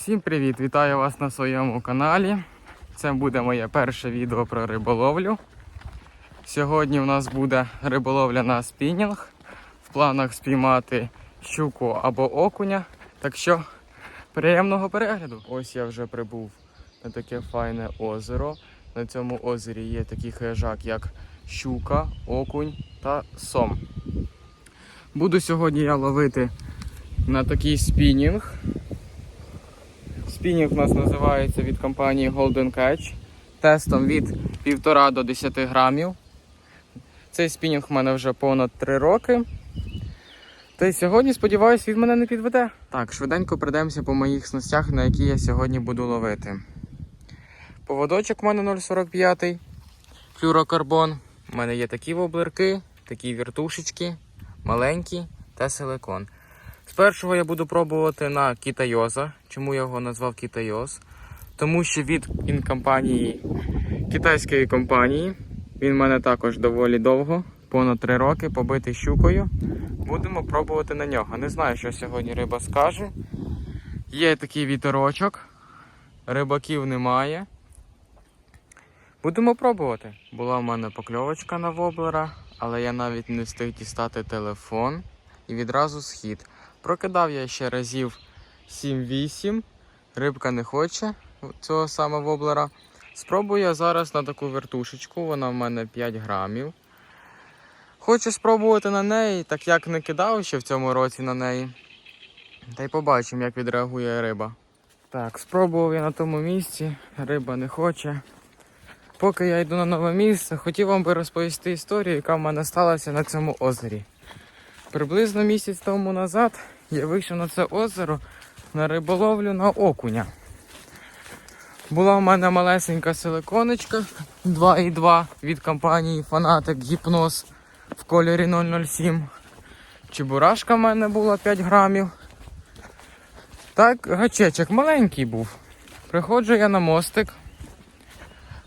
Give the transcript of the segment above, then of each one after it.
Всім привіт! Вітаю вас на своєму каналі. Це буде моє перше відео про риболовлю. Сьогодні в нас буде риболовля на спінінг. В планах спіймати щуку або окуня. Так що приємного перегляду. Ось я вже прибув на таке файне озеро. На цьому озері є такий хижак, як щука, окунь та сом. Буду сьогодні я ловити на такий спінінг. Спінінг у нас називається від компанії Golden Catch. Тестом від 1,5 до 10 грамів. Цей спінінг в мене вже понад 3 роки. Та й сьогодні, сподіваюся, він мене не підведе. Так, швиденько пройдемося по моїх снастях, на які я сьогодні буду ловити. Поводочок у мене 0,45, флюрокарбон. У мене є такі воблерки, такі віртушечки, маленькі та силикон. З першого я буду пробувати на кітайоза. Чому я його назвав кітайоз? Тому що від інкомпанії китайської компанії. Він в мене також доволі довго, понад 3 роки, побитий щукою. Будемо пробувати на нього. Не знаю, що сьогодні риба скаже. Є такий вітерочок, рибаків немає. Будемо пробувати. Була в мене покльовочка на воблера, але я навіть не встиг дістати телефон і відразу схід. Прокидав я ще разів 7-8. Рибка не хоче цього саме воблера. Спробую я зараз на таку вертушечку, вона в мене 5 грамів. Хочу спробувати на неї, так як не кидав ще в цьому році на неї. Та й побачимо, як відреагує риба. Так, спробував я на тому місці, риба не хоче. Поки я йду на нове місце, хотів вам би розповісти історію, яка в мене сталася на цьому озері. Приблизно місяць тому назад я вийшов на це озеро на риболовлю на окуня. Була в мене малесенька силиконочка 2,2 від компанії Фанатик Гіпноз в кольорі 007. Чебурашка в мене була 5 грамів. Так, гачечок маленький був. Приходжу я на мостик,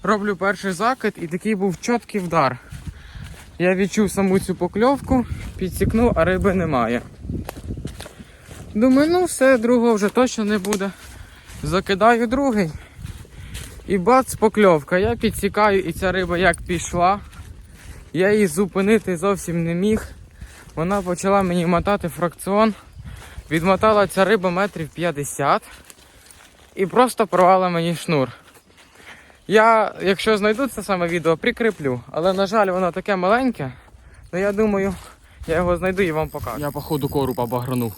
роблю перший закид і такий був чіткий вдар. Я відчув саму цю покльовку, підсікнув, а риби немає. Думаю, ну все, другого вже точно не буде. Закидаю другий. І бац, покльовка. Я підсікаю і ця риба як пішла. Я її зупинити зовсім не міг. Вона почала мені мотати фракціон. Відмотала ця риба метрів 50 і просто порвала мені шнур. Я, якщо знайду це саме відео, прикріплю, але, на жаль, воно таке маленьке. Ну я думаю, я його знайду і вам покажу. Я походу коруб обагранув.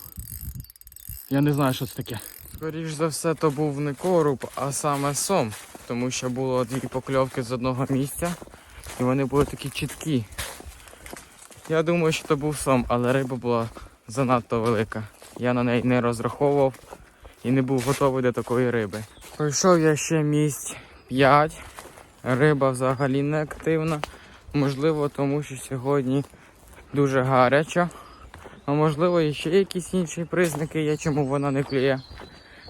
Я не знаю, що це таке. Скоріш за все, то був не коруб, а саме сом. Тому що було дві покльовки з одного місця. І вони були такі чіткі. Я думаю, що то був сом, але риба була занадто велика. Я на неї не розраховував і не був готовий до такої риби. Пройшов я ще місць 5. Риба взагалі не активна. Можливо, тому що сьогодні дуже гарячо. А можливо, і ще якісь інші признаки є, чому вона не клює.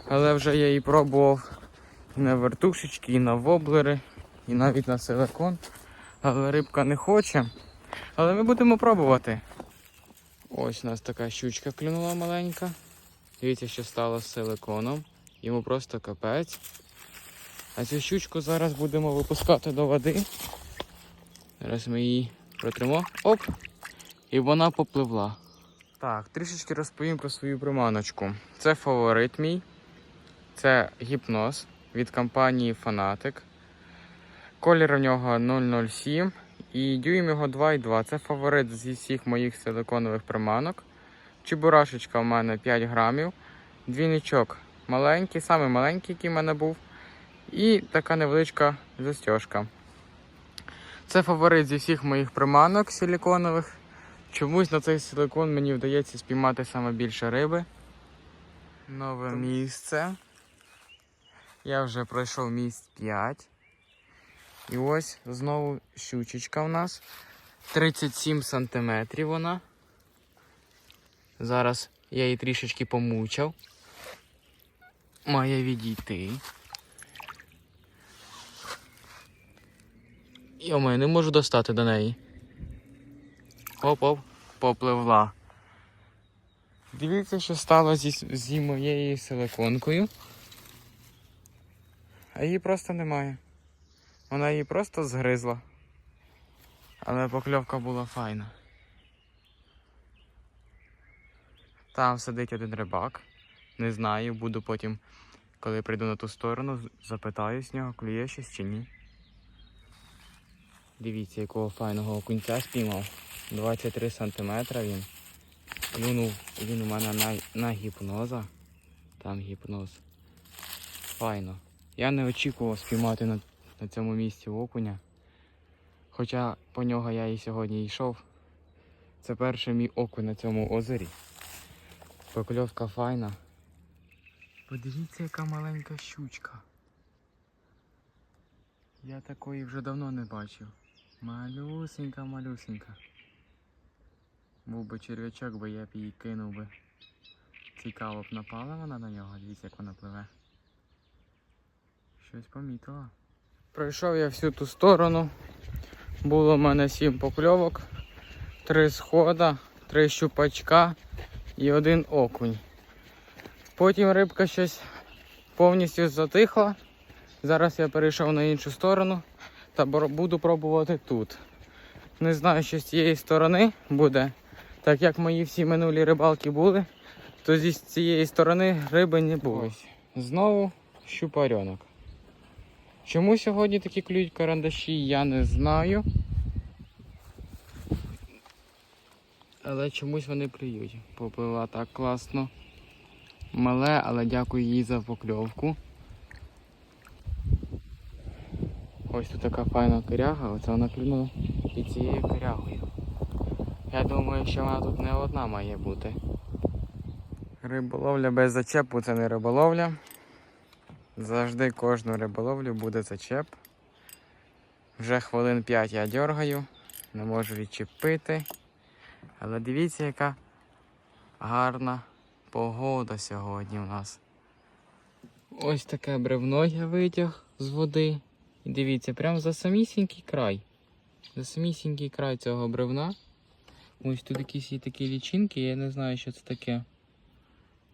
Але вже я її пробував і на вертушечки, і на воблери, і навіть на силикон. Але рибка не хоче. Але ми будемо пробувати. Ось у нас така щучка клюнула маленька. Дивіться, що стало з силиконом. Йому просто капець. А цю щучку зараз будемо випускати до води. Зараз ми її протримо. Оп! І вона попливла. Так, трішечки розповім про свою приманочку. Це фаворит мій. Це гіпноз від компанії Фанатик. Колір у нього 007 і дюйм його 2,2. Це фаворит зі всіх моїх силиконових приманок. Чебурашечка у мене 5 грамів. Двійничок маленький, самий маленький, який в мене був. І така невеличка застіжка. Це фаворит зі всіх моїх приманок силиконових. Чомусь на цей силикон мені вдається спіймати саме більше риби. Нове місце. Я вже пройшов місць 5. І ось знову щучечка у нас. 37 сантиметрів вона. Зараз я її трішечки помучав. Має відійти. Йома, я не можу достати до неї. Оп-оп, попливла. Дивіться, що стало зі, зі моєю силиконкою. а її просто немає. Вона її просто згризла. Але покльовка була файна. Там сидить один рибак. Не знаю, буду потім, коли прийду на ту сторону, запитаю з нього, клює щось чи ні. Дивіться, якого файного окунця спіймав. 23 сантиметра він. Клюнув він у мене на, на гіпноза. Там гіпноз. Файно. Я не очікував спіймати на, на цьому місці окуня. Хоча по нього я і сьогодні йшов. Це перший мій окунь на цьому озері. Покльовка файна. Подивіться, яка маленька щучка. Я такої вже давно не бачив. Малюсенька, малюсенька. Був би черв'ячок, бо я б її кинув би. Цікаво б напала вона на нього, дивіться, як вона пливе. Щось помітила. Пройшов я всю ту сторону. Було в мене сім покльовок, три схода, три щупачка і один окунь. Потім рибка щось повністю затихла. Зараз я перейшов на іншу сторону та буду пробувати тут. Не знаю, що з цієї сторони буде. Так як мої всі минулі рибалки були, то зі цієї сторони риби не було. Знову щупарьонок. Чому сьогодні такі клюють карандаші, я не знаю. Але чомусь вони клюють. Поплила так класно. Мале, але дякую їй за покльовку. Ось тут така файна коряга, оце вона клюнула і цією корягою. Я думаю, що вона тут не одна має бути. Риболовля без зачепу це не риболовля. Завжди кожну риболовлю буде зачеп. Вже хвилин 5 я дергаю, не можу відчепити. Але дивіться, яка гарна погода сьогодні у нас. Ось таке бревно я витяг з води. І дивіться, прямо за самісінький край. За самісінький край цього бревна. Ось тут якісь є такі лічинки, я не знаю, що це таке.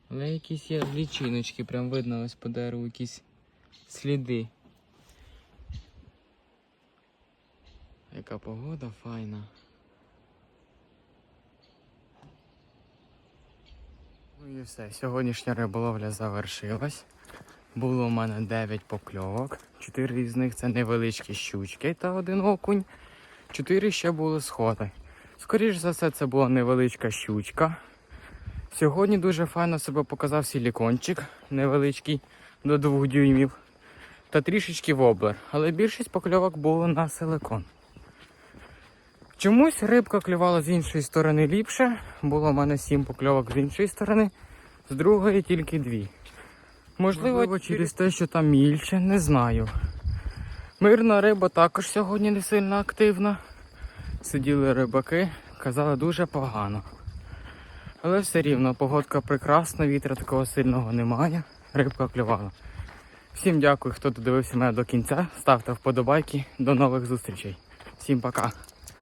Але якісь є лічиночки, прям видно ось по дереву якісь сліди. Яка погода файна. Ну і все, сьогоднішня риболовля завершилась. Було у мене 9 покльовок. 4 з них це невеличкі щучки та один окунь. 4 ще були сходи. Скоріше за все, це була невеличка щучка. Сьогодні дуже файно себе показав силікончик, невеличкий до 2 дюймів. Та трішечки воблер. Але більшість покльовок було на силикон. Чомусь рибка клювала з іншої сторони ліпше. Було в мене 7 покльовок з іншої сторони, з другої тільки 2. Можливо, Можливо, через те, що там мільче, не знаю. Мирна риба також сьогодні не сильно активна. Сиділи рибаки, казали дуже погано. Але все рівно погодка прекрасна, вітра такого сильного немає. Рибка клювала. Всім дякую, хто додивився мене до кінця. Ставте вподобайки. До нових зустрічей. Всім пока.